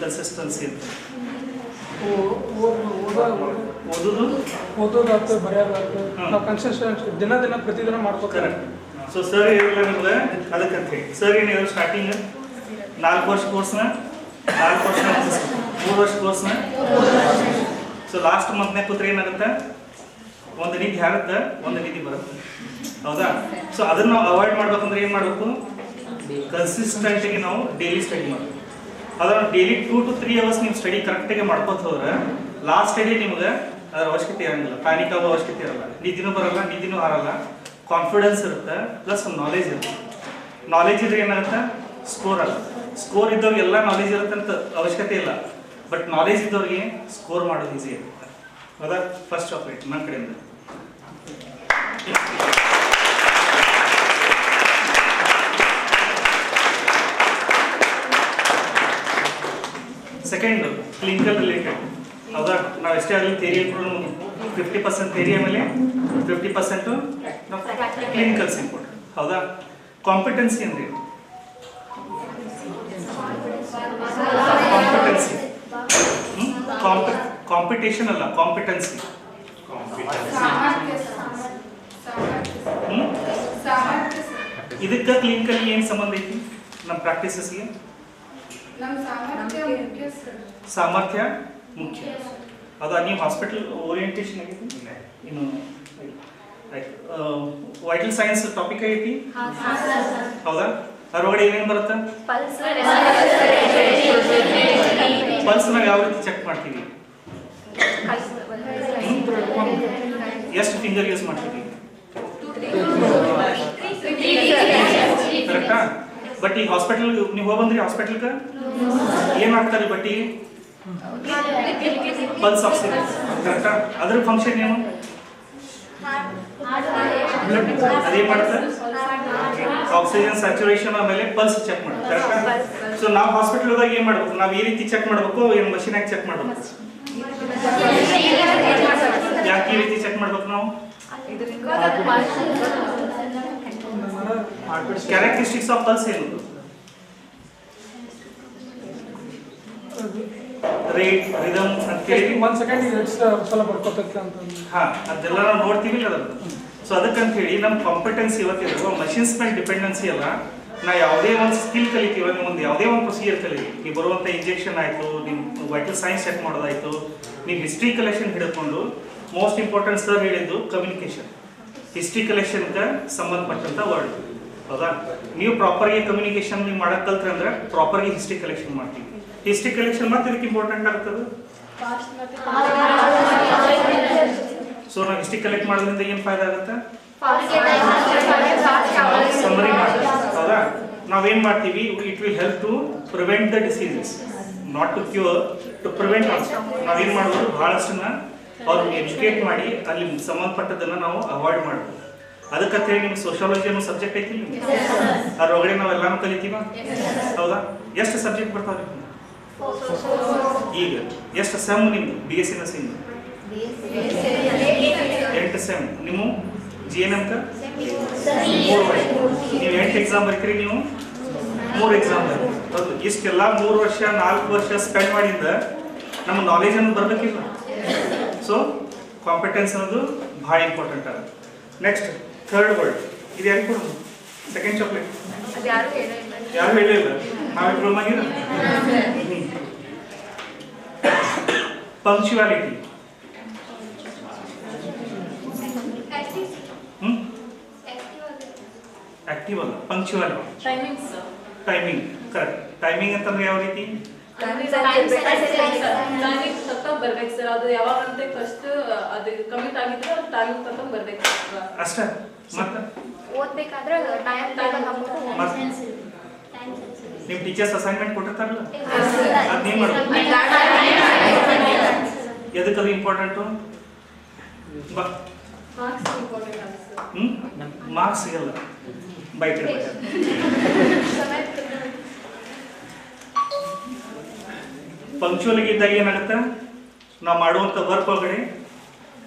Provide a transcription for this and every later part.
Consistency ಅಂತ. ಓದೋದು ಓದೋದಾತು ಬರೆಯೋದಾತು ಹ್ಮ್. ನಾವು ಕನ್ಸಿಸ್ಟೆನ್ಸಿ ದಿನ ದಿನ ಪ್ರತಿದಿನ ಮಾಡ್ಕೋತಾರೆ. ಕರೆಕ್ಟ್ ಸೊ ಸರ್ ಹೇಳಿಲ್ಲ ನಿಮ್ಗೆ? ಅದಕ್ಕಂತ. ಸರ್ ಏನು ಹೇಳಿ ಸ್ಟಾರ್ಟಿಂಗ್ ನಾಲ್ಕು ವರ್ಷ ಕೋರ್ಸ್ನ ನಾಲ್ಕು ವರ್ಷ ಮೂರು ವರ್ಷ ಕೋರ್ಸ್ನ ಸೊ ಲಾಸ್ಟ್ ಮಂತ್ನ್ಯಾಗ ಕೂತ್ರೆ ಏನಾಗುತ್ತೆ? ಒಂದು ನಿಧಿ ಹಾರುತ್ತೆ ಒಂದು ನಿಧಿ ಬರುತ್ತೆ. ಹೌದಾ? ಸೊ ಅದನ್ನ ನಾವು ಅವಾಯ್ಡ್ ಮಾಡ್ಬೇಕಂದ್ರೆ ಏನು ಮಾಡಬೇಕು? ಕನ್ಸಿಸ್ಟೆಂಟಾಗಿ ನಾವು ಡೈಲಿ ಸ್ಟಡಿ ಮಾಡಬೇಕು. ಅದನ್ನು daily two to three hours ನೀವು ಸ್ಟಡಿ ಕರೆಕ್ಟಾಗಿ ಮಾಡ್ಕೊತ ಹೋದ್ರೆ ಲಾಸ್ಟ್ ಸ್ಟಡಿ ನಿಮ್ಗೆ ಅದರ ಅವಶ್ಯಕತೆ ಇರಂಗಿಲ್ಲ ಪ್ಯಾನಿಕ್ ಆಗೋ ಅವಶ್ಯಕತೆ ಇರಲ್ಲ. ನಿಧಿನೂ ಬರಲ್ಲ ನಿಧಿನೂ ಹಾರಲ್ಲ. ಕಾನ್ಫಿಡೆನ್ಸ್ ಇರುತ್ತೆ ಪ್ಲಸ್ ನಾಲೆಜ್ ಇರುತ್ತೆ. ನಾಲೆಜ್ ಇದ್ರೆ ಏನಾಗುತ್ತೆ? ಸ್ಕೋರ್ ಅಲ್ಲ. ಸ್ಕೋರ್ ಇದ್ದವ್ರಿಗೆ ಎಲ್ಲ ನಾಲೆಜ್ ಇರುತ್ತೆ ಅಂತ ಅವಶ್ಯಕತೆ ಇಲ್ಲ. ಬಟ್ ನಾಲೆಜ್ ಇದ್ದವ್ರಿಗೆ ಸ್ಕೋರ್ ಮಾಡೋದು ಈಸಿ ಇರುತ್ತೆ. ಅದ ಫಸ್ಟ್ ಆಫ್ ಇಟ್ ನನ್ನ ಕಡೆಯಿಂದ. ಸೆಕೆಂಡ್ ಕ್ಲಿನಿಕಲ್ ರಿಲೇಟೆಡ್ ಹೌದಾ? ನಾವು ಎಷ್ಟೇ ಆಗಲಿ ಥೇರಿ ಫಿಫ್ಟಿ ಪರ್ಸೆಂಟ್ ಥೇರಿ ಆಮೇಲೆ ಫಿಫ್ಟಿ ಪರ್ಸೆಂಟು ಕ್ಲಿನಿಕಲ್ಸ್ ಇಂಪಾರ್ಟೆಂಟ್ ಹೌದಾ? ಕಾಂಪಿಟೆನ್ಸಿ ಅಂದ್ರೆ ಕಾಂಪಿಟೆನ್ಸಿ ಕಾಂಪಿಟೇಷನ್ ಅಲ್ಲ ಕಾಂಪಿಟೆನ್ಸಿ ಇದಕ್ಕೆ ಕ್ಲಿನಿಕಲ್ ಏನು ಸಂಬಂಧ ಐತಿ? ನಮ್ಮ ಪ್ರಾಕ್ಟೀಸಸ್ಗೆ ಸಾಮರ್ಥ್ಯ ಮುಖ್ಯ ಅದ ಸಾಮರ್ಥ್ಯ ಮುಖ್ಯ. ಅದು ನೀವು ಹಾಸ್ಪಿಟಲ್ ಓರಿಯೆಂಟೇಷನ್ ಇನ್ನು ಆಯ್ತು. ವೈಟಲ್ ಸೈನ್ಸ್ ಟಾಪಿಕ್ ಐತಿ? ಹೌದಾ? ಅದ್ರೊಳಗಡೆ ಏನೇನು ಬರುತ್ತೆ? ಪಲ್ಸ್ ನಾವು ಯಾವ ರೀತಿ ಚೆಕ್ ಮಾಡ್ತೀವಿ? ಎಷ್ಟು ಫಿಂಗರ್ ಯೂಸ್ ಮಾಡ್ತೀವಿ? ಕರೆಕ್ಟಾ ಬಟ್ ಈಗ ಹಾಸ್ಪಿಟಲ್ ನೀವು ಹೋಗ್ಬಂದ್ರಿ ಹಾಸ್ಪಿಟಲ್ಗೆ ಏನ್ ಮಾಡ್ತಾರೆ ಬಟ್ಟಿ ಪಲ್ಸ್ ಆಕ್ಸಿಜನ್ ಕರೆಕ್ಟಾ ಅದ್ರ ಫಂಕ್ಷನ್ ಏನು? ಅದೇ ಮಾಡ್ತಾರೆ ಆಕ್ಸಿಜನ್ ಸ್ಯಾಚುರೇಷನ್ ಆಮೇಲೆ ಪಲ್ಸ್ ಚೆಕ್ ಮಾಡ್ತಾರೆ ಕರೆಕ್ಟಾ ಸೊ ನಾವು ಹಾಸ್ಪಿಟಲ್ ಹೋದಾಗ ಏನ್ ಮಾಡ್ಬೇಕು? ನಾವು ಈ ರೀತಿ ಚೆಕ್ ಮಾಡಬೇಕು, ಏನು ಮಷಿನ್ ಆಗಿ ಚೆಕ್ ಮಾಡ್ಬೇಕು? ಯಾಕೆ ಈ ರೀತಿ ಚೆಕ್ ಮಾಡ್ಬೇಕು ನಾವು? ಕ್ಯಾರೆಕ್ಟರಿಸ್ಟಿಕ್ಸ್ ಆಫ್ ಪಲ್ಸ್ ಏನು ರೇಟ್ ರಿದಮ್ ಅಂತ ಕೇಳಿ ಒಂದ್ ಸೆಕೆಂಡ್ ಎಷ್ಟು ಸಲ ಬರ್ಕೋತೈತೆ ಹಾ ಅದೆಲ್ಲ ನಾವು ನೋಡ್ತೀವಿ ಅದನ್ನು ಸೊ ಅದಕ್ಕಂತ ಹೇಳಿ ನಮ್ಮ ಕಾಂಪಿಟೆನ್ಸಿ ಇವತ್ತಿರುವ ಮಷಿನ್ಸ್ ಮೇಲೆ ಡಿಪೆಂಡೆನ್ಸಿ ಅಲ್ಲ. ನಾ ಯಾವುದೇ ಒಂದು ಸ್ಕಿಲ್ ಕಲಿತೀವಿ ಒಂದು ಯಾವುದೇ ಒಂದು ಪ್ರೊಸೀಜರ್ ಕಲಿತೀವಿ ನೀವು ಬರುವಂಥ ಇಂಜೆಕ್ಷನ್ ಆಯಿತು ನಿಮ್ಮ ವೈಟಲ್ ಸೈನ್ಸ್ ಚೆಕ್ ಮಾಡೋದಾಯಿತು ನೀವು ಹಿಸ್ಟ್ರಿ ಕಲೆಕ್ಷನ್ ಹಿಡ್ಕೊಂಡು ಮೋಸ್ಟ್ ಇಂಪಾರ್ಟೆಂಟ್ ಸರ್ ಹೇಳಿದ್ದು ಕಮ್ಯುನಿಕೇಷನ್ ಹಿಸ್ಟ್ರಿ ಕಲೆಕ್ಷನ್ಗೆ ಸಂಬಂಧಪಟ್ಟಂತ ವರ್ಡ್ ಹೌದಾ? ನೀವು ಪ್ರಾಪರ್ಗೆ ಕಮ್ಯುನಿಕೇಶನ್ ನೀವು ಮಾಡಕ್ ಕಲ್ತ್ರಿ ಅಂದ್ರೆ ಪ್ರಾಪರ್ಗೆ ಹಿಸ್ಟ್ರಿ ಕಲೆಕ್ಷನ್ ಮಾಡ್ತೀವಿ. ಹಿಸ್ಟ್ರಿ ಕಲೆಕ್ಷನ್ ಮತ್ತೆ ಇದಕ್ಕೆ ಇಂಪಾರ್ಟೆಂಟ್ ಆಗ್ತದೆ ಸೊ ನಾವು ಹಿಸ್ಟ್ರಿ ಕಲೆಕ್ಟ್ ಮಾಡೋದ್ರಿಂದ ಏನು ಫಾಯ್ದಾ ಆಗುತ್ತೆ? ಸಮರಿ ಹೌದಾ? ನಾವೇನ್ ಮಾಡ್ತೀವಿ? It will help to prevent the diseases not to cure to prevent ನಾವೇನ್ ಮಾಡ್ಬೋದು? ಬಹಳಷ್ಟನ್ನ ಅವ್ರು ಎಜುಕೇಟ್ ಮಾಡಿ ಅಲ್ಲಿ ಸಂಬಂಧಪಟ್ಟದನ್ನ ನಾವು ಅವಾಯ್ಡ್ ಮಾಡ್ಬೋದು. ಅದಕ್ಕಂತ ಹೇಳಿ ನಿಮ್ಗೆ ಸೋಷಿಯಾಲಜಿ ಅನ್ನೋ ಸಬ್ಜೆಕ್ಟ್ ಐತಿ ಅದ್ರೊಳಗಡೆ ನಾವು ನಾವೆಲ್ಲಾನು ಕಲಿತೀವ? ಹೌದಾ? ಎಷ್ಟು ಸಬ್ಜೆಕ್ಟ್ ಬರ್ತಾವ್ರಿ? ಈಗ ಎಷ್ಟು ಸೆಮ್ ನಿಮ್ದು? ಬಿ ಎಸ್ ಸಿ ನರ್ಸಿಂಗ್ ಎಂಟು ಸೆಮ್ ನೀವು ಜಿ ಎನ್ ಎಂ ಮೂರು ವರ್ಷ. ನೀವು ಎಂಟು ಎಕ್ಸಾಮ್ ಬರ್ತೀರಿ ನೀವು? ಮೂರು ಎಕ್ಸಾಮ್ ಹೌದು. ಇಷ್ಟೆಲ್ಲ ಮೂರು ವರ್ಷ ನಾಲ್ಕು ವರ್ಷ ಸ್ಪೆಂಡ್ ಮಾಡಿಂದ ನಮ್ಮ ನಾಲೆಜ್ ಅನ್ನು ಬರ್ಬೇಕಿಲ್ಲ ಸೊ ಕಾಂಪಿಟೆನ್ಸ್ ಅನ್ನೋದು ಭಾಳ ಇಂಪಾರ್ಟೆಂಟ್ ಅದ ನೆಕ್ಸ್ಟ್ ಥರ್ಡ್ ವರ್ಡ್ ಇದು ಯಾರಿಗೆ ಕೊಡೋದು ಸೆಕೆಂಡ್ ಚಾಕ್ಲೇಟ್ ಅದ್ಯಾರು ಹೇಳೇ ಇಲ್ಲ ಯಾರು ಹೇಳಿಲ್ಲ ನಾವಿಬ್ರು ಮಗಿರ ಪಂಕ್ಚುವಾಲಿಟಿ ಹ್ಮ್ ಆಕ್ಟಿವ್ ಅಲ್ಲ punctuality timings timing correct timing ಅಂತಂದ್ರೆ ಯಾವ ರೀತಿ ಟೈಮಿಂಗ್ ತಕ್ಕ ಬರ್ಬೇಕು ಸರ್ ಅದು ಯಾವಾಗ ಅಂತ ಫಸ್ಟ್ ಅದು ಕಮಿಟ್ ಆಗಿದ್ರೆ ಅದು ಟೈಮಿಂಗ್ ತಕ್ಕ ಬರ್ಬೇಕು ಸರ್ ಅಷ್ಟೇ. ಮತ್ತೆ? ಓದ್ಬೇಕಾದ್ರೆ ಟೈಮ್ ನಿಮ್ಮ ಟೀಚರ್ಸ್ ಅಸೈನ್ಮೆಂಟ್ ಕೊಟ್ಟಿರ್ತಾರಲ್ಲ? ಅದ್ ನೀವ್ ಮಾಡ್ಬೇಕು ಎದಕ್ಕೆ ಅದು ಇಂಪಾರ್ಟೆಂಟು ಬಾ. ಮಾರ್ಕ್ಸ್ ಇಂಪಾರ್ಟೆಂಟ್ ಆಗುತ್ತೆ ಸರ್ ಹ್ಮ್? ಮಾರ್ಕ್ಸ್ ಸಿಗಲ್ಲ. ಬೈ ಪಂಕ್ಚುವಲ್ ಇದ್ದಾಗ ಏನಾಗುತ್ತೆ? ನಾವು ಮಾಡುವಂಥ ವರ್ಕ್ ಒಳಗಡೆ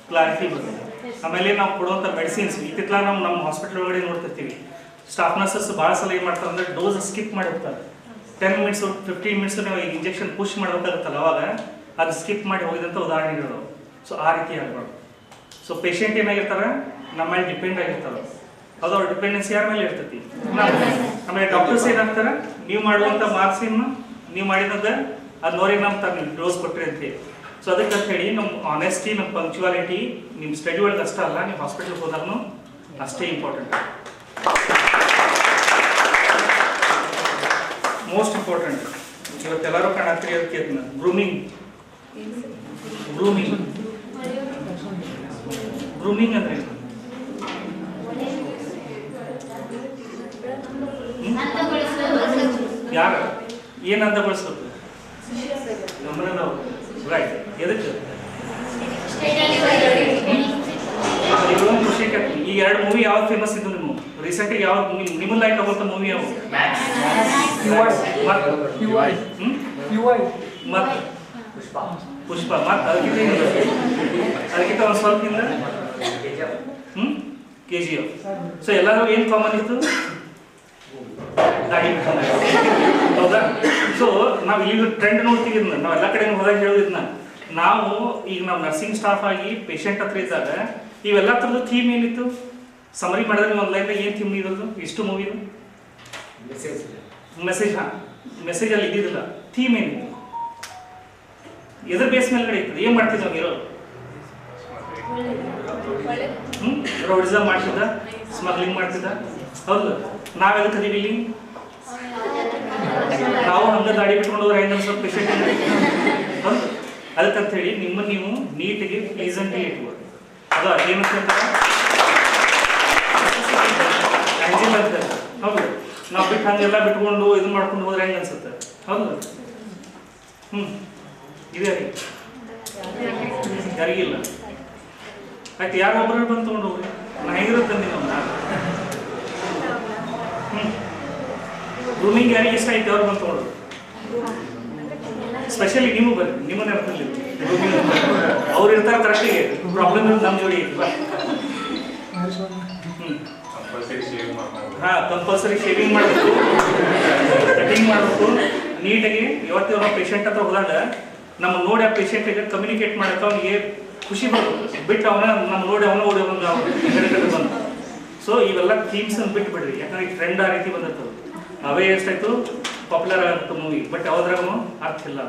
ಕ್ಲಾರಿಟಿ ಬರುತ್ತೆ. ಆಮೇಲೆ ನಾವು ಕೊಡುವಂಥ ಮೆಡಿಸಿನ್ಸ್ ಇತ್ತಿತ್ತಲ ನಾವು ನಮ್ಮ ಹಾಸ್ಪಿಟಲ್ ಒಳಗಡೆ ನೋಡ್ತಿರ್ತೀವಿ. ಸ್ಟಾಫ್ ನರ್ಸಸ್ ಭಾಳ ಸಲ ಏನು ಮಾಡ್ತಾರೆ ಅಂದರೆ ಡೋಸ್ ಸ್ಕಿಪ್ ಮಾಡಿ ಹೋಗ್ತಾರೆ ಟೆನ್ ಮಿನಿಟ್ಸು ಫಿಫ್ಟೀನ್ ಮಿನಿಟ್ಸು ನೀವು ಇಂಜೆಕ್ಷನ್ ಪುಷ್ ಮಾಡಬೇಕಾಗುತ್ತಲ್ಲ ಅವಾಗ? ಅದು ಸ್ಕಿಪ್ ಮಾಡಿ ಹೋಗಿದಂಥ ಉದಾಹರಣೆಗಳು ಸೊ ಆ ರೀತಿ ಆಗ್ಬಾರ್ದು. ಸೊ ಪೇಷಂಟ್ ಏನಾಗಿರ್ತಾರೆ? ನಮ್ಮ ಮೇಲೆ ಡಿಪೆಂಡ್ ಆಗಿರ್ತಾರೆ. ಅದು ಅವ್ರ ಡಿಪೆಂಡೆನ್ಸಿ ಯಾರ ಮೇಲೆ ಇರ್ತೈತಿ? ಆಮೇಲೆ ಡಾಕ್ಟರ್ಸ್ ಏನಾಗ್ತಾರೆ ನೀವು ಮಾಡುವಂಥ ಮಾರ್ಕ್ಸಿನ ನೀವು ಮಾಡಿದಂತ ಅದು ನೋಡಿ ನಮ್ಮ ನೀವು ಡೋಸ್ ಕೊಟ್ರಿ ಅಂತ ಸೊ ಅದಕ್ಕೆ ಅಂತ ಹೇಳಿ ನಮ್ಮ ಆನೆಸ್ಟಿ ನಮ್ಮ ಪಂಕ್ಚುವಾಲಿಟಿ ನಿಮ್ಮ ಸ್ಟಡಿ ಒಳಗೆ ಅಷ್ಟೇ ಅಲ್ಲ, ನೀವು ಹಾಸ್ಪಿಟಲ್ಗೆ ಹೋದಾಗೂ ಅಷ್ಟೇ ಇಂಪಾರ್ಟೆಂಟ್ ಮೋಸ್ಟ್ ಇಂಪಾರ್ಟೆಂಟ್ ಇವತ್ತೆಲ್ಲರೂ ಕಾಣತ್ತೀರಿ ಅದಕ್ಕೆ ಗ್ರೂಮಿಂಗ್ ಗ್ರೂಮಿಂಗ್ ಗ್ರೂಮಿಂಗ್ ಅಂದ್ರೆ? ಯಾರು? ಏನು ಅಂತ ನಮ್ಮನದವ್ರು ರೈಟ್ ಎದಕ್ಕೆ. ಈ ಎರಡು ಮೂವಿ ಯಾವ್ದು ಫೇಮಸ್ ಇದ್ದು ನಿಮ್ಮ? ರೀಸೆಂಟ್ ಯಾವ ನಿಮ್ಮ ಲೈಕ್ ಆಗುವಂತ ಮೂವಿ ಯಾವ ಐ ಮತ್ತೆ ಪುಷ್ಪ. ಮತ್ತೆ ಅದಕ್ಕಿಂತ? ಅದಕ್ಕಿಂತ ಒಂದು ಸ್ವಲ್ಪ ಹಿಂದ. ಹ್ಮ್? ಕೆ ಜಿ ಎಫ್ ಸೊ ಎಲ್ಲರೂ ಏನು ಕಾಮನ್ ಇತ್ತು. ಹೌದಾ? ಸೊ ನಾವು ಈಗ ಟ್ರೆಂಡ್ ನೋಡ್ತೀವಿ ನಾವು ಎಲ್ಲ ಕಡೆ ಹೋದಾಗ ಹೇಳೋದಿದ್ನ ನಾವು ಈಗ ನಾವು ನರ್ಸಿಂಗ್ ಸ್ಟಾಫ್ ಆಗಿ ಪೇಷಂಟ್ ಹತ್ರ ಇದ್ದಾಗ ಇವೆಲ್ಲ ಥರದ ಥೀಮ್ ಏನಿತ್ತು? ಸಮರಿ ಮಾಡಿದ್ರೆ ನೀವು ಒಂದು ಲೈನ್ ಏನು ಥೀಮ್ ಇರೋದು? ಇಷ್ಟು ಮೂವಿದು ಮೆಸೇಜ್ ಹಾಂ. ಮೆಸೇಜ್ ಅಲ್ಲಿ ಇದ್ದಿದ್ದಿಲ್ಲ. ಥೀಮ್ ಏನಿತ್ತು? ಎದ್ರ ಬೇಸ್ ಮೇಲ್ಗಡೆ ಇತ್ತು ಏನು ಮಾಡ್ತಿದ್ದ ಹೀರೋ? ಹ್ಮ್? ರೋಡಿಸಮ್ ಮಾಡ್ತಿದ್ದ? ಸ್ಮಗ್ಲಿಂಗ್ ಮಾಡ್ತಿದ್ದ? ಹೌದು. ನಾವ್ ಎದಕ್ಕೆ ಇಲ್ಲಿ? ನಾವು ಹಂಗ ದಾಡಿ ಬಿಟ್ಕೊಂಡು ಹೋದ್ರೆ ಹೆಂಗ ಸ್ವಲ್ಪ ಪೇಷಂಟ್ ಹೌದು. ಅದಕ್ಕಂತ ಹೇಳಿ ನಿಮ್ಮ ನೀವು ನೀಟಿಗೆ ಪ್ಲೀಸೆಂಟ್ಲಿ ಇಟ್ಕೊಳ್ಳಿ ಅದು ಏನಂತ ಅಂತ ಹೌದು. ನಾವು ಬಿಟ್ಟು ಹಂಗೆಲ್ಲ ಬಿಟ್ಕೊಂಡು ಇದು ಮಾಡ್ಕೊಂಡು ಹೋದ್ರೆ ಹೆಂಗ ಅನ್ಸುತ್ತೆ? ಹೌದು. ಹ್ಮ್. ಇದೆ ರೀ. ಯಾರಿಗಿಲ್ಲ ಆಯ್ತು ಯಾರು ಒಬ್ಬರು ಬಂದು ತಗೊಂಡು ಹೋಗ್ರಿ? ನಾ ಹೇಗಿರೋ ತಂದಿನ ರೂಮಿಂಗ್ ಯಾರಿಗೆ ಇಷ್ಟ ಐತೆ ಅವ್ರು ಬಂದು ಸ್ಪೆಷಲಿ ನೀವು ಬರ್ರಿ ನಿಮ್ಮನ್ನ ನೆನಪಲ್ಲಿ ಅವ್ರು ಇರ್ತಾರೆ ಕರೆಕ್ಟಿಗೆ ಪ್ರಾಬ್ಲಮ್ ನಮ್ಮ ಜೋಡಿ. ಹಾ ಕಂಪಲ್ಸರಿ ಶೇವಿಂಗ್ ಮಾಡಬೇಕು. ಕಟಿಂಗ್ ಮಾಡಬೇಕು. ನೀಟಾಗಿ ಇವತ್ತು ಅವ್ರ ಪೇಷಂಟ್ ಹತ್ರ ಹೋದಾಗ ನಮ್ಮ ನೋಡಿ ಆ ಪೇಷಂಟಿಗೆ ಕಮ್ಯುನಿಕೇಟ್ ಮಾಡಕ್ಕೆ ಅವ್ನಿಗೆ ಖುಷಿ ಬರುತ್ತೆ. ಬಿಟ್ಟು ಅವನ ನಮ್ಮ ನೋಡಿ ಅವನ ಓಡಿ ಅವನು ಬಂದು. ಸೊ ಇವೆಲ್ಲ ಥೀಮ್ಸ್ ಬಿಟ್ಟು ಬಿಡ್ರಿ ಯಾಕಂದ್ರೆ ಟ್ರೆಂಡ್ ಆ ರೀತಿ ಬಂದಿರ್ತದೆ. ಅವೇ ಎಷ್ಟಾಯ್ತು? ಪಾಪ್ಯುಲರ್ ಆಗುತ್ತೆ ಮೂವಿ ಬಟ್ ಯಾವ್ದ್ರಾಗೂ ಅರ್ಥ ಇಲ್ಲ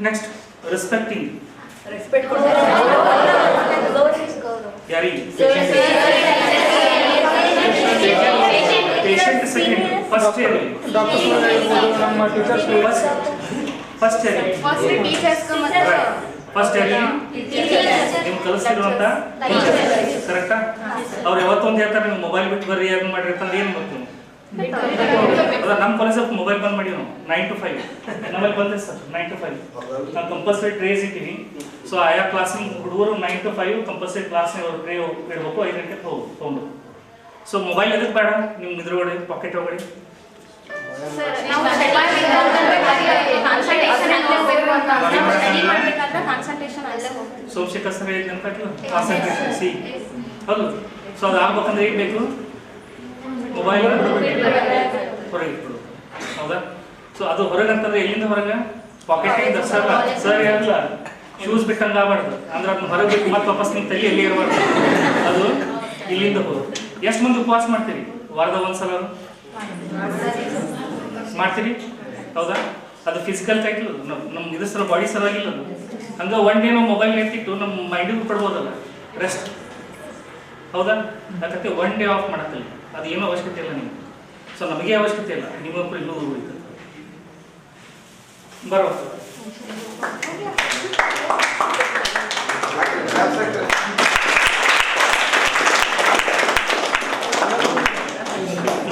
next respecting patient second first year doctors ನಮ್ಮ teachers first first year first teachers ಮತ್ತೆ ಫಸ್ಟ್ ಇಯರ್ ನಿಮ್ಗೆ ಕಲಿಸ್ತಿರುವಂತ ಕರೆಕ್ಟಾ ಅವ್ರು ಯಾವತ್ತೊಂದು ಹೇಳ್ತಾರೆ ನೀವು ಮೊಬೈಲ್ ಬಿಟ್ಟು ಬರ್ರಿ ಯಾರು ಮಾಡಿರ್ತಾರೆ ಏನ್ ಮಾಡ್ತೀವಿ ಕಾಲೇಜ್ ನಮ್ಮ ಕಾಲೇಜಲ್ಲಿ ಮೊಬೈಲ್ ಬಂದ್ ಮಾಡಿ ನಾವು ನೈನ್ ಟು ಫೈವ್ ನಮ್ಮಲ್ಲಿ ಬಂದೆ ಸರ್ ನೈನ್ ಟು ಫೈವ್ ನಾವು ಕಂಪಲ್ಸರಿ ಟ್ರೇಸ್ ಇಟ್ಟಿವಿ ಸೊ ಆಯಾ ಕ್ಲಾಸಿನ ಹುಡುಗರು ನೈನ್ ಟು ಫೈವ್ ಕಂಪಲ್ಸರಿ ಕ್ಲಾಸ್ನ ಟ್ರೇ ಇಡಬೇಕು ಐದು ಗಂಟೆಗೆ ಹೋಗಿ, ತೊಗೊಂಡು. ಸೊ ಮೊಬೈಲ್ ಎದಕ್ಕೆ ಬೇಡ ನಿಮ್ಗೆ ಇದ್ರೊಳಗಡೆ ಪಾಕೆಟ್ ಒಳಗಡೆ. ಸೋಮಶೇಖರ್ ಸರ್ ಕಾನ್ಸಂಟ್ರೇಷನ್ ಸಿ. ಹೌದು. ಸೊ ಅದು ಆಗ್ಬೇಕಂದ್ರೆ ಏನು ಬೇಕು? ಮೊಬೈಲ್ ಹೊರಗೆ ಹೌದಾ? ಸೊ ಅದು ಹೊರಗೆ ಅಂತಂದ್ರೆ ಎಲ್ಲಿಂದ ಹೊರಗೆ? ಪಾಕೆಟ್ ಸರ್ ಸರ್ ಹೇಳಲ್ಲ ಶೂಸ್ ಬಿಟ್ಟಂಗೆ ಆಗಬಾರ್ದು. ಅಂದ್ರೆ ಅದನ್ನ ಹೊರಗೆ ಬಿಟ್ಟು ಮತ್ತೆ ವಾಪಸ್ ನಿಮ್ಮ ತಲೆ ಎಲ್ಲಿ ಇರಬಾರ್ದು ಅದು ಇಲ್ಲಿಂದ ಹೋಗೋದು ಎಷ್ಟು ಮಂದಿ ಉಪವಾಸ ಮಾಡ್ತೀರಿ? ವಾರದ ಒಂದ್ಸಲ? ಮಾಡ್ತೀರಿ ಹೌದಾ? ಅದು ಫಿಸಿಕಲ್ ಟೈಟ್ಲು ನಮ್ಮ ಇದು ಸಲ ಬಾಡಿ ಸಲುವಾಗಿಲ್ಲ ಅದು. ಹಂಗೆ ಒನ್ ಡೇ ನಾವು ಮೊಬೈಲ್ ಎತ್ತಿಟ್ಟು ನಮ್ಮ ಮೈಂಡಿಗೂ ಕೊಡ್ಬೋದಲ್ಲ. ರೆಸ್ಟ್ ಹೌದಾ? ಅದಕ್ಕೆ ಒನ್ ಡೇ ಆಫ್ ಮಾಡತ್ತಲ್ಲ. ಅದು ಏನೂ ಅವಶ್ಯಕತೆ ಇಲ್ಲ ನಿಮ್ಗೆ. ಸೊ ನಮಗೆ ಅವಶ್ಯಕತೆ ಇಲ್ಲ. ನಿಮ್ಮೊಬ್ಬರು ಇನ್ನೂ ಹೋಗ್ಬೇಕು ಬರೋ.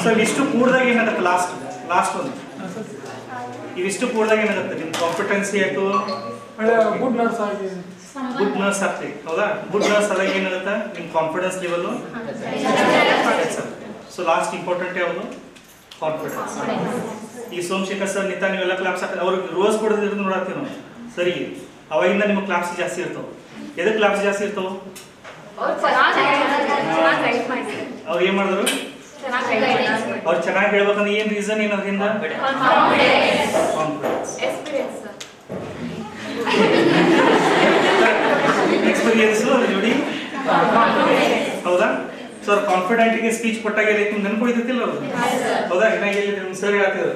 ಸರ್ ಇಷ್ಟು ಕೂಡ್ದಾಗ ಏನಾಗುತ್ತೆ ಲಾಸ್ಟ್ ಲಾಸ್ಟ್ ಒಂದು ಇವಿಷ್ಟು ಕೂಡದಾಗ ಏನಾಗುತ್ತೆ? ನಿಮ್ಮ ಕಾಂಪಿಟೆನ್ಸಿ ಆಯ್ತು? ಗುಡ್ ನರ್ಸ್ ಆಗಿ. ಗುಡ್ ನರ್ಸ್ ಆಗ್ತೀವಿ ಹೌದಾ? ಗುಡ್ ನರ್ಸ್ ಆದಾಗ ಏನಾಗುತ್ತೆ? ನಿಮ್ಮ confidence level so last important ಯಾವುದು? ಕಾನ್ಫಿಡೆನ್ಸ್ ಈ ಸೋಮಶೇಖರ್ ಸರ್ ನಿತಾ ನೀವೆಲ್ಲ ಕ್ಲಾಪ್ಸ್ ಹಾಕಿದ್ರೆ ಅವ್ರಿಗೆ ರೋಸ್ ಕೊಡೋದಿರೋದು ನೋಡತ್ತೀವಿ ನಾವು. ಸರಿ ಅವಾಗಿಂದ ನಿಮ್ಮ ಕ್ಲಾಪ್ಸ್ ಜಾಸ್ತಿ ಇರ್ತಾವೆ. ಎದಕ್ಕೆ ಕ್ಲಾಪ್ಸ್ ಜಾಸ್ತಿ ಇರ್ತಾವೆ? ಅವ್ರು ಏನು ಮಾಡಿದ್ರು? ಅವ್ರು ಚೆನ್ನಾಗಿ ಹೇಳ್ಬೇಕಂದ್ರೆ ಏನು ರೀಸನ್ ಏನು ಅದರಿಂದ? ಎಕ್ಸ್ಪೀರಿಯನ್ಸ್ ಜೋಡಿ? ಹೌದಾ? ಸರ್ ಕಾನ್ಫಿಡೆಂಟ್ಗೆ ಸ್ಪೀಚ್ ಕೊಟ್ಟಾಗ ಏನೈತಿ ನೆನ್ಕೊಳಿತಿಲ್ಲ ಅವ್ರು? ಹೌದಾ ಏನಾಗಿಲ್ಲ ನಿಮ್ ಸರ್ ಹೇಳ್ತಿದ್ರು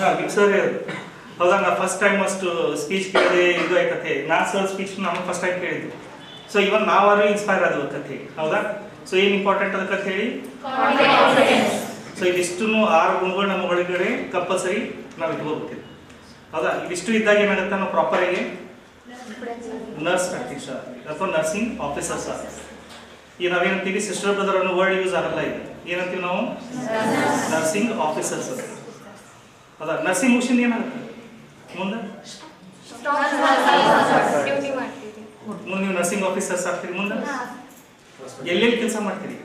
ಹಾಂ ನಿಮ್ಮ ಸರ್ ಹೇಳಿದ್ರು ಹೌದಾ? ನಾ ಫಸ್ಟ್ ಟೈಮ್ ಅಷ್ಟು ಸ್ಪೀಚ್ ಕೇಳಿದೆ ಇದು ಆಯ್ತತೆ. ನಾ ಸರ್ ಸ್ಪೀಚ್ ನಾನು ಫಸ್ಟ್ ಟೈಮ್ ಕೇಳಿದ್ದು. ಸೊ ಇವನ್ ನಾವಾರು ಇನ್ಸ್ಪೈರ್ ಆದವು ಕಥೆ ಹೌದಾ? ಸೊ ಏನು ಇಂಪಾರ್ಟೆಂಟ್ ಅದಕ್ಕೆ ಹೇಳಿ? ಸೊ ಇದಿಷ್ಟು ಆರು ಗುಣಗಳು ನಮ್ಮ ಒಳಗಡೆ ಕಂಪಲ್ಸರಿ ನಾವು ಇಟ್ಕೋಬೇಕಿದೆ ಹೌದಾ? ಇದಿಷ್ಟು ಇದ್ದಾಗ ಏನಾಗುತ್ತೆ? ನಾವು ಪ್ರಾಪರ್ ಆಗಿ ನರ್ಸ್ ಪ್ರಾಕ್ಟೀಸ್ ಅಥವಾ ನರ್ಸಿಂಗ್ ಆಫೀಸರ್ಸ್ ಈ ನಾವೇನಂತೀವಿ? ಸಿಸ್ಟರ್ ಬ್ರದರ್ ಅನ್ನೋ ವರ್ಡ್ ಯೂಸ್ ಆಗಲ್ಲ ಈಗ ಏನಂತೀವಿ ನಾವು? ನರ್ಸಿಂಗ್ ಆಫೀಸರ್ಸ್ ಅದ ನರ್ಸಿಂಗ್ ಮುಗಿಸಿಂದ ಏನಾಗುತ್ತೆ? ಮುಂದೆ? ಮುಂದೆ ನೀವು ನರ್ಸಿಂಗ್ ಆಫೀಸರ್ಸ್ ಆಗ್ತೀರಿ ಮುಂದೆ? ಎಲ್ಲೆಲ್ಲಿ ಕೆಲಸ ಮಾಡ್ತೀರಿ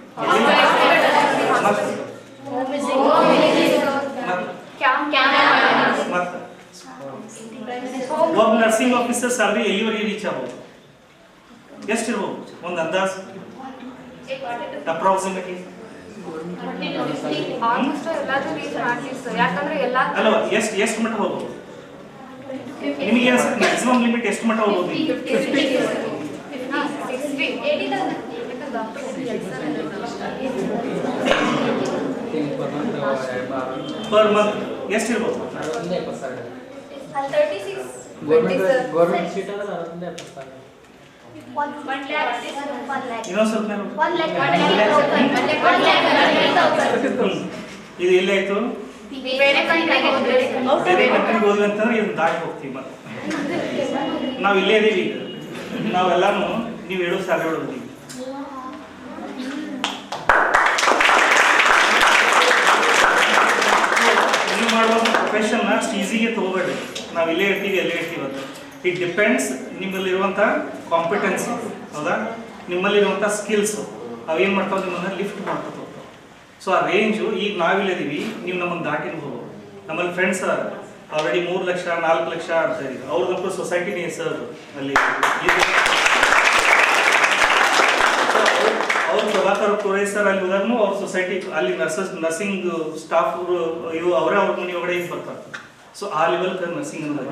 ಒಬ್ಬ ನರ್ಸಿಂಗ್ ಆಫೀಸರ್ ಸ್ಯಾಲ್ರಿ ಎಲ್ಲಿವರೆಗೆ ರೀಚ್ ಆಗ್ಬೋದು ಎಷ್ಟು ಇರ್ಬೋದು ಒಂದು ಅಂದಾಜು ಅಪ್ರಾಕ್ಸಿಮೇಟ್ಲಿ ಅಲ್ಲ ಎಷ್ಟು ಎಷ್ಟು ಮಟ್ಟ ಹೋಗ್ಬೋದು ನಿಮಗೆ ಮ್ಯಾಕ್ಸಿಮಮ್ ಲಿಮಿಟ್ ಎಷ್ಟು ಮಟ್ಟ ಹೋಗ್ಬೋದು? ಪರ್ ಮಂತ್ ಎಷ್ಟು ಇರ್ಬೋದು? ಗೌರ್ಮೆಂಟ್ ಸೀಟ್ ಆದ್ರೆ ಅರವತ್ತೊಂದು ಎಪ್ಪತ್ತು ಸಾವಿರ. ಇದು ಎಲ್ಲಾಯ್ತು ಬೇರೆ ಕಂಟ್ರಿಗೆ ಬೇರೆ ಕಂಟ್ರಿಗೆ ಹೋದ್ವಿ ಅಂತಂದ್ರೆ ಇದನ್ನ ದಾಟಿ ಹೋಗ್ತೀವಿ ಮತ್ತೆ. ನಾವು ಇಲ್ಲೇ ಇದೀವಿ ನಾವೆಲ್ಲಾನು ನೀವು ಹೇಳೋ ಸಾಲ ಹೊಡ್ತೀವಿ ನೀವು ಮಾಡುವ ಪ್ರೊಫೆಷನ್ನ ಅಷ್ಟು ಈಸಿಗೆ ತಗೋಬೇಡಿ ನಾವು ಇಲ್ಲೇ ಇರ್ತೀವಿ ಎಲ್ಲೇ ಇರ್ತೀವಿ ಅಂತ ಇಟ್ ಡಿಪೆಂಡ್ಸ್ ನಿಮ್ಮಲ್ಲಿರುವಂಥ ಕಾಂಪಿಟೆನ್ಸ್ ಹೌದಾ? ನಿಮ್ಮಲ್ಲಿರುವಂಥ ಸ್ಕಿಲ್ಸ್ ಅವೇನು ಮಾಡ್ತಾವೆ ನಿಮ್ಮನ್ನು ಲಿಫ್ಟ್ ಮಾಡ್ಕೊತ ಸೊ ಆ ರೇಂಜು ಈಗ ನಾವಿಲ್ಲದೀವಿ ನೀವು ನಮ್ಮನ್ನು ಹೋಗೋದು ನಮ್ಮಲ್ಲಿ ಫ್ರೆಂಡ್ಸ್ ಆಲ್ರೆಡಿ ಮೂರು ಲಕ್ಷ, ನಾಲ್ಕು ಲಕ್ಷ ಅಂತ ಇದ್ದೀವಿ ಅವ್ರದ್ದು ಸೊಸೈಟಿನೇ ಸರ್ ಅಲ್ಲಿ ಅವ್ರು ಪ್ರಭಾಕರ್ ಪುರೈ ಅಲ್ಲಿ ಹೋದಾಗೂ ಅವ್ರ ಸೊಸೈಟಿ ಅಲ್ಲಿ ನರ್ಸಸ್ ನರ್ಸಿಂಗ್ ಸ್ಟಾಫ್ ಇವು ಅವರೇ ಅವ್ರ ಮನೆ ಒಳಗಡೆ ಇದು ಬರ್ತಾರೆ. ಸೊ ಆ ಲೆವೆಲ್ ನರ್ಸಿಂಗ್ ಅಂದ್ರೆ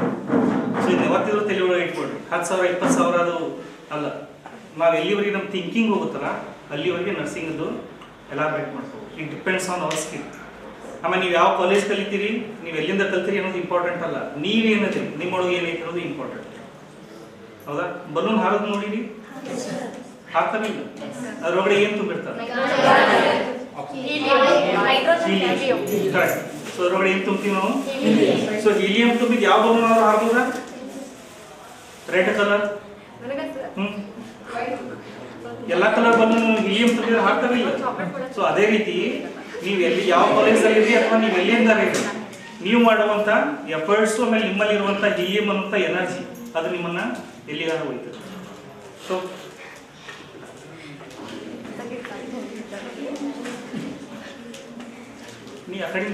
ಸೊ ಇದು ಯಾವತ್ತಿದ್ರು ತಲೆ ಒಳಗೆ ಇಟ್ಕೊಳ್ರಿ. ಹತ್ತು ಸಾವಿರ, ಇಪ್ಪತ್ತು ಸಾವಿರ ಅದು ಅಲ್ಲ. ನಾವು ಎಲ್ಲಿವರೆಗೆ ನಮ್ಮ ಥಿಂಕಿಂಗ್ ಹೋಗುತ್ತಲ್ಲ, ಅಲ್ಲಿವರೆಗೆ ನರ್ಸಿಂಗ್ದು ಎಲಾಬ್ರೇಟ್ ಮಾಡ್ಕೋಬೇಕು. It depends on our skill ಆಮೇಲೆ ನೀವು ಯಾವ ಕಾಲೇಜ್ ಕಲಿತೀರಿ, ನೀವು ಎಲ್ಲಿಂದ ಕಲ್ತೀರಿ ಅನ್ನೋದು ಇಂಪಾರ್ಟೆಂಟ್ ಅಲ್ಲ. ನೀವೇನದಿರಿ ನಿಮ್ಮೊಳಗೆ ಏನೈತೆ ಅನ್ನೋದು ಇಂಪಾರ್ಟೆಂಟ್ ಹೌದಾ? ಬಲೂನ್ ಹಾರೋದು ನೋಡಿರಿ? ಹಾಕ್ತಾನೆ ಅದ್ರೊಳಗಡೆ ಏನು ತುಂಬಿರ್ತಾರೆ ಕರೆಕ್ಟ್ ಸೊ ಅದ್ರೊಳಗಡೆ ಏನು ತುಂಬ್ತೀವಿ ನಾವು? ಸೊ ಹೀಲಿಯಂ ತುಂಬಿದ್ ಯಾವ ಬಲೂನ್ ಅವ್ರು ರೆಡ್ ಕಲರ್ ಎಲ್ಲ ಕಲರ್ ಬಲೂನ್ ಹೀಲಿಯಂ ತುಂಬಿದ್ರೆ ಹಾಕ್ತಾರಿಲ್ಲ ಸೊ ಅದೇ ರೀತಿ ನೀವು ಎಲ್ಲಿ ಯಾವ ಕಾಲೇಜಲ್ಲಿ ಇರಿ ಅಥವಾ ನೀವು ಎಲ್ಲಿಂದ ಇರಿ ನೀವು ಮಾಡುವಂತ ಎಫರ್ಟ್ಸ್ ಆಮೇಲೆ ನಿಮ್ಮಲ್ಲಿ ಇರುವಂತ ಹೀಲಿಯಂ ಅನ್ನುವಂಥ ಎನರ್ಜಿ ಅದು ನಿಮ್ಮನ್ನ ಎಲ್ಲಿಗಾರ ಹೋಯ್ತದೆ. ಸೊ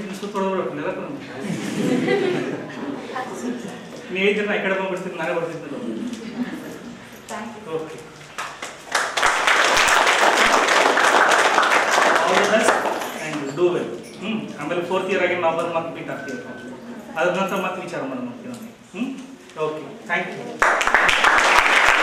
ನಿಲ್ಸು ತೊಗೊಳ್ಬೇಕು ನೆಲಕ್ಕೆ ನಾನು. ನೀ ಐದು ಜನ ಈ ಕಡೆ ನಾನೇ. ಬರ್ತಿದ್ದೆ ಓಕೆ ಆ್ಯಂಡ್ ಡೂ ವೆಲ್ ಹ್ಞೂ ಆಮೇಲೆ ಫೋರ್ತ್ ಇಯರ್ ಆಗಿ ನಾವು ಬಂದು ಮತ್ತೆ ಮೀಟ್ ಆಗ್ತೀವಿ. ಅದ್ರ ನಂತರ ಮತ್ತೆ ವಿಚಾರ ಮಾಡೋಣ ಹ್ಞೂ ಓಕೆ ಥ್ಯಾಂಕ್ ಯು